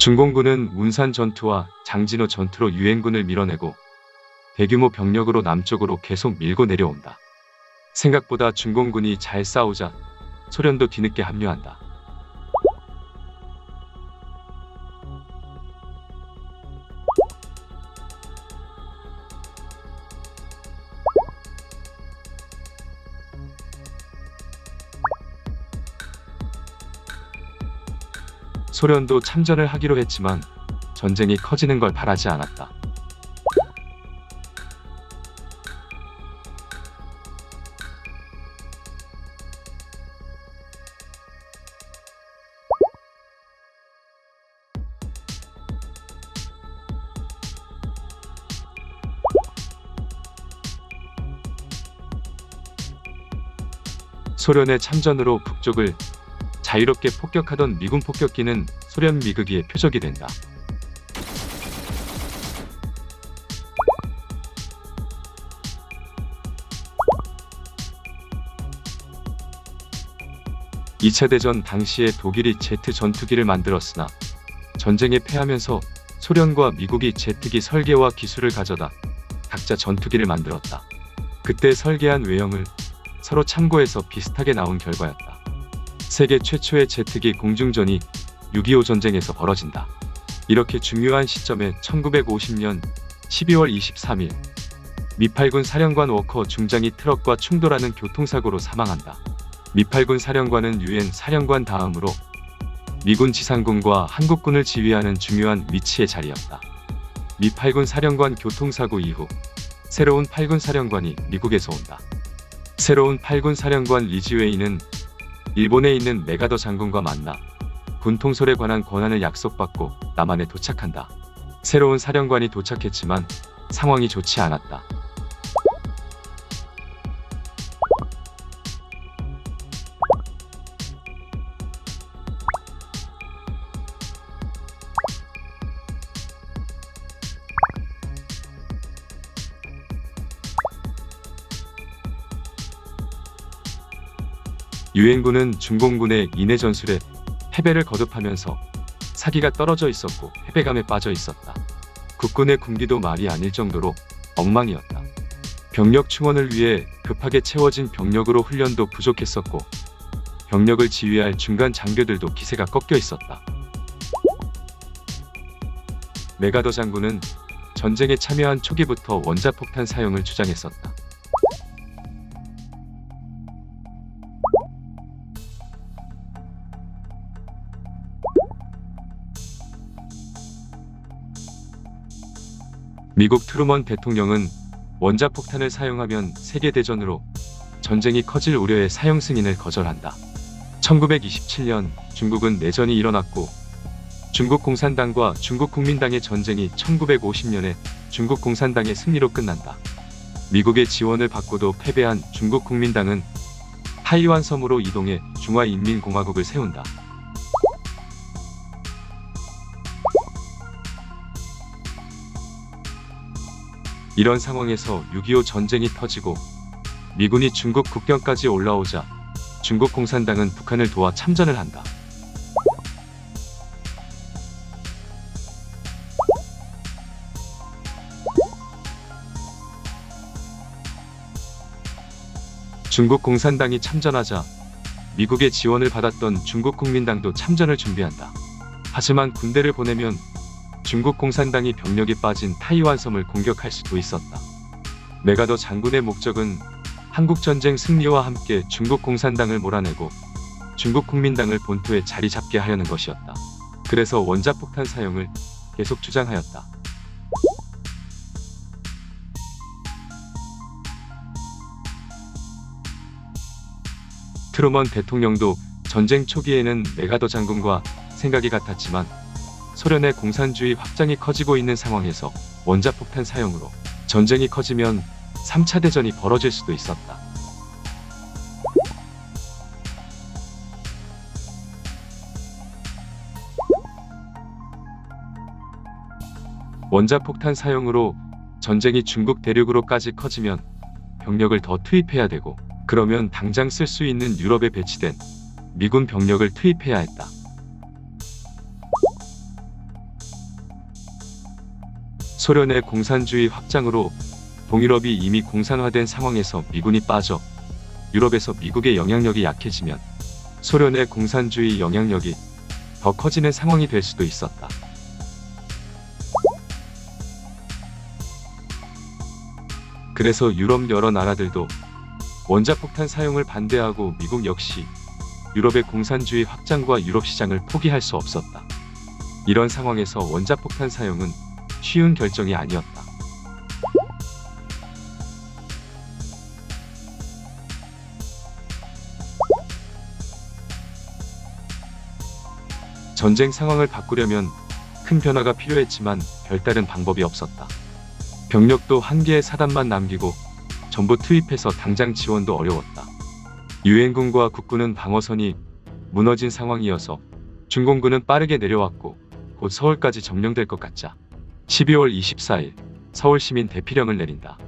중공군은 문산 전투와 장진호 전투로 유엔군을 밀어내고 대규모 병력으로 남쪽으로 계속 밀고 내려온다. 생각보다 중공군이 잘 싸우자 소련도 뒤늦게 합류한다. 소련도 참전을 하기로 했지만 전쟁이 커지는 걸 바라지 않았다. 소련의 참전으로 북쪽을 자유롭게 폭격하던 미군 폭격기는 소련 미극기의 표적이 된다. 이 차 대전 당시에 독일이 제트 전투기를 만들었으나 전쟁에 패하면서 소련과 미국이 제트기 설계와 기술을 가져다 각자 전투기를 만들었다. 그때 설계한 외형을 서로 참고해서 비슷하게 나온 결과였다. 세계 최초의 제트기 공중전이 6.25 전쟁에서 벌어진다. 이렇게 중요한 시점에 1950년 12월 23일 미팔군 사령관 워커 중장이 트럭과 충돌하는 교통사고로 사망한다. 미팔군 사령관은 유엔 사령관 다음으로 미군 지상군과 한국군을 지휘하는 중요한 위치의 자리였다. 미팔군 사령관 교통사고 이후 새로운 8군 사령관이 미국에서 온다. 새로운 8군 사령관 리지웨이는 일본에 있는 메가더 장군과 만나 군 통솔에 관한 권한을 약속받고 남한에 도착한다. 새로운 사령관이 도착했지만 상황이 좋지 않았다. 유엔군은 중공군의 인해 전술에 패배를 거듭하면서 사기가 떨어져 있었고 패배감에 빠져 있었다. 국군의 군기도 말이 아닐 정도로 엉망이었다. 병력 충원을 위해 급하게 채워진 병력으로 훈련도 부족했었고 병력을 지휘할 중간 장교들도 기세가 꺾여 있었다. 메가더 장군은 전쟁에 참여한 초기부터 원자폭탄 사용을 주장했었다. 미국 트루먼 대통령은 원자폭탄을 사용하면 세계대전으로 전쟁이 커질 우려의 사용 승인을 거절한다. 1927년 중국은 내전이 일어났고 중국 공산당과 중국 국민당의 전쟁이 1950년에 중국 공산당의 승리로 끝난다. 미국의 지원을 받고도 패배한 중국 국민당은 타이완 섬으로 이동해 중화인민공화국을 세운다. 이런 상황에서 6.25 전쟁이 터지고 미군이 중국 국경까지 올라오자 중국 공산당은 북한을 도와 참전을 한다. 중국 공산당이 참전하자 미국의 지원을 받았던 중국 국민당도 참전을 준비한다. 하지만 군대를 보내면 중국 공산당이 병력이 빠진 타이완 섬을 공격할 수도 있었다. 메가더 장군의 목적은 한국 전쟁 승리와 함께 중국 공산당을 몰아내고 중국 국민당을 본토에 자리 잡게 하려는 것이었다. 그래서 원자폭탄 사용을 계속 주장하였다. 트루먼 대통령도 전쟁 초기에는 메가더 장군과 생각이 같았지만 소련의 공산주의 확장이 커지고 있는 상황에서 원자폭탄 사용으로 전쟁이 커지면 3차 대전이 벌어질 수도 있었다. 원자폭탄 사용으로 전쟁이 중국 대륙으로까지 커지면 병력을 더 투입해야 되고 그러면 당장 쓸 수 있는 유럽에 배치된 미군 병력을 투입해야 했다. 소련의 공산주의 확장으로 동유럽이 이미 공산화된 상황에서 미군이 빠져 유럽에서 미국의 영향력이 약해지면 소련의 공산주의 영향력이 더 커지는 상황이 될 수도 있었다. 그래서 유럽 여러 나라들도 원자폭탄 사용을 반대하고 미국 역시 유럽의 공산주의 확장과 유럽 시장을 포기할 수 없었다. 이런 상황에서 원자폭탄 사용은 쉬운 결정이 아니었다. 전쟁 상황을 바꾸려면 큰 변화가 필요했지만 별다른 방법이 없었다. 병력도 한 개의 사단만 남기고 전부 투입해서 당장 지원도 어려웠다. 유엔군과 국군은 방어선이 무너진 상황이어서 중공군은 빠르게 내려왔고 곧 서울까지 점령될 것 같자 12월 24일 서울 시민 대피령을 내린다.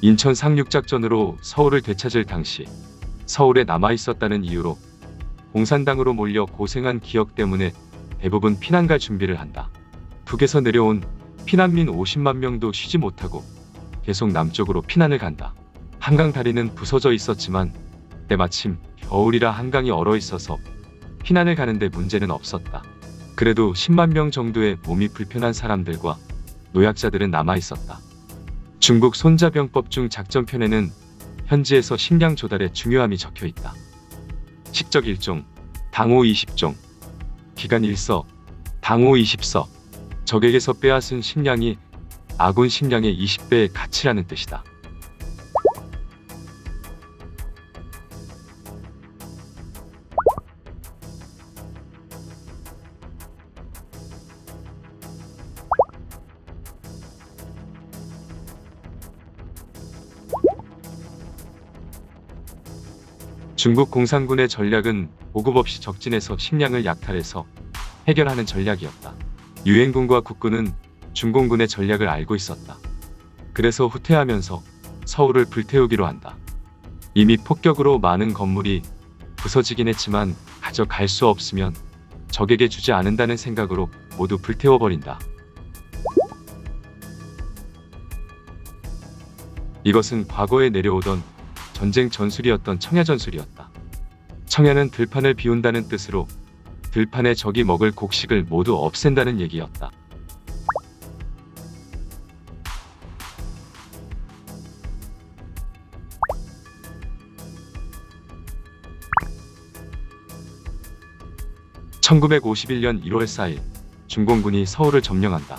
인천 상륙작전으로 서울을 되찾을 당시 서울에 남아 있었다는 이유로 공산당으로 몰려 고생한 기억 때문에 대부분 피난 갈 준비를 한다. 북에서 내려온 피난민 50만 명도 쉬지 못하고 계속 남쪽으로 피난을 간다. 한강 다리는 부서져 있었지만 때마침 겨울이라 한강이 얼어 있어서 피난을 가는데 문제는 없었다. 그래도 10만 명 정도의 몸이 불편한 사람들과 노약자들은 남아 있었다. 중국 손자병법 중 작전편에는 현지에서 식량 조달의 중요함이 적혀 있다. 식적 1종, 당호 20종, 기간 1서, 당호 20서, 적에게서 빼앗은 식량이 아군 식량의 20배의 가치라는 뜻이다. 중국 공산군의 전략은 보급 없이 적진에서 식량을 약탈해서 해결하는 전략이었다. 유엔군과 국군은 중공군의 전략을 알고 있었다. 그래서 후퇴하면서 서울을 불태우기로 한다. 이미 폭격으로 많은 건물이 부서지긴 했지만 가져갈 수 없으면 적에게 주지 않는다는 생각으로 모두 불태워버린다. 이것은 과거에 내려오던 전쟁 전술이었던 청야 전술이었다. 청야는 들판을 비운다는 뜻으로 들판에 적이 먹을 곡식을 모두 없앤다는 얘기였다. (1951년 1월 4일) 중공군이 서울을 점령한다.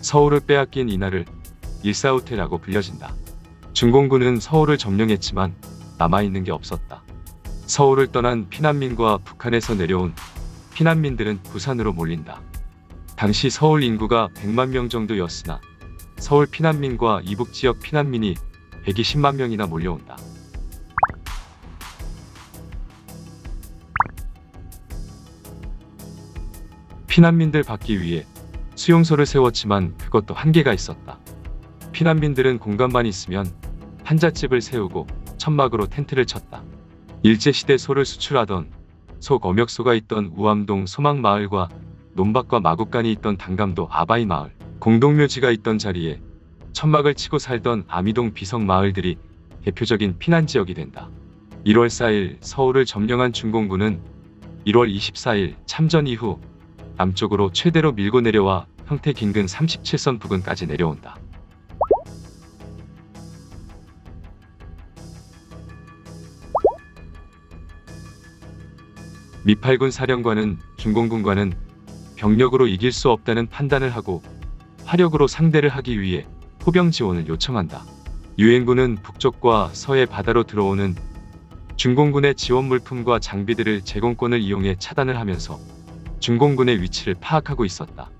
서울을 빼앗긴 이날을 일사후퇴라고 불려진다. 중공군은 서울을 점령했지만 남아있는 게 없었다. 서울을 떠난 피난민과 북한에서 내려온 피난민들은 부산으로 몰린다. 당시 서울 인구가 100만 명 정도였으나 서울 피난민과 이북 지역 피난민이 120만 명이나 몰려온다. 피난민들 받기 위해 수용소를 세웠지만 그것도 한계가 있었다. 피난민들은 공간만 있으면 한잣집을 세우고 천막으로 텐트를 쳤다. 일제시대 소를 수출하던 소 검역소가 있던 우암동 소망마을과 논밭과 마국간이 있던 당감도 아바이 마을, 공동묘지가 있던 자리에 천막을 치고 살던 아미동 비성 마을들이 대표적인 피난 지역이 된다. 1월 4일 서울을 점령한 중공군은 1월 24일 참전 이후 남쪽으로 최대로 밀고 내려와 평택 인근 37선 부근까지 내려온다. 미팔군 사령관은 중공군과는 병력으로 이길 수 없다는 판단을 하고 화력으로 상대를 하기 위해 포병 지원을 요청한다. 유엔군은 북쪽과 서해 바다로 들어오는 중공군의 지원 물품과 장비들을 제공권을 이용해 차단을 하면서 중공군의 위치를 파악하고 있었다.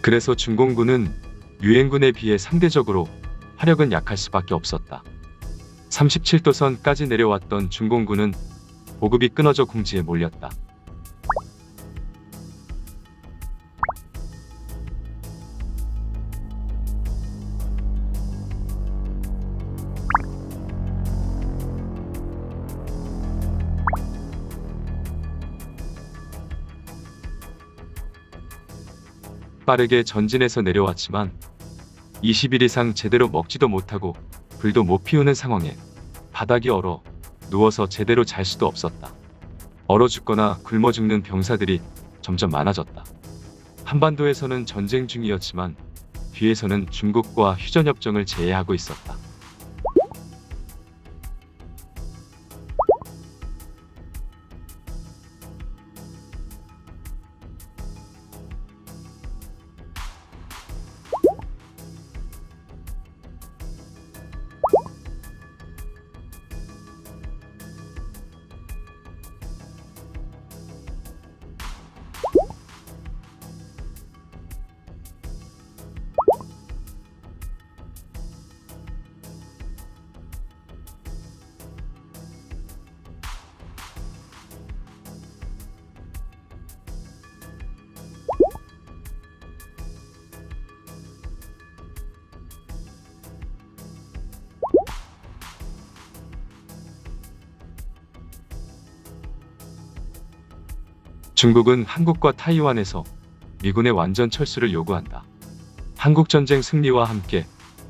그래서 중공군은 유엔군에 비해 상대적으로 화력은 약할 수밖에 없었다. 37도선까지 내려왔던 중공군은 보급이 끊어져 궁지에 몰렸다. 빠르게 전진해서 내려왔지만 20일 이상 제대로 먹지도 못하고 불도 못 피우는 상황에 바닥이 얼어 누워서 제대로 잘 수도 없었다. 얼어 죽거나 굶어 죽는 병사들이 점점 많아졌다. 한반도에서는 전쟁 중이었지만 뒤에서는 중국과 휴전협정을 제외하고 있었다. 중국은 한국과 타이완에서 미군의 완전 철수를 요구한다. 한국 전쟁 승리와 함께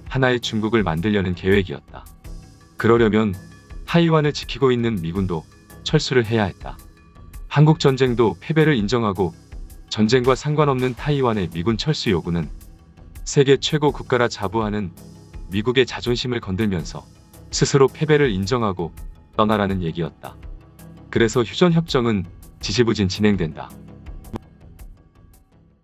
하나의 중국을 만들려는 계획이었다. 그러려면 타이완을 지키고 있는 미군도 철수를 해야 했다. 한국 전쟁도 패배를 인정하고 전쟁과 상관없는 타이완의 미군 철수 요구는 세계 최고 국가라 자부하는 미국의 자존심을 건들면서 스스로 패배를 인정하고 떠나라는 얘기였다. 그래서 휴전협정은 지지부진 진행된다.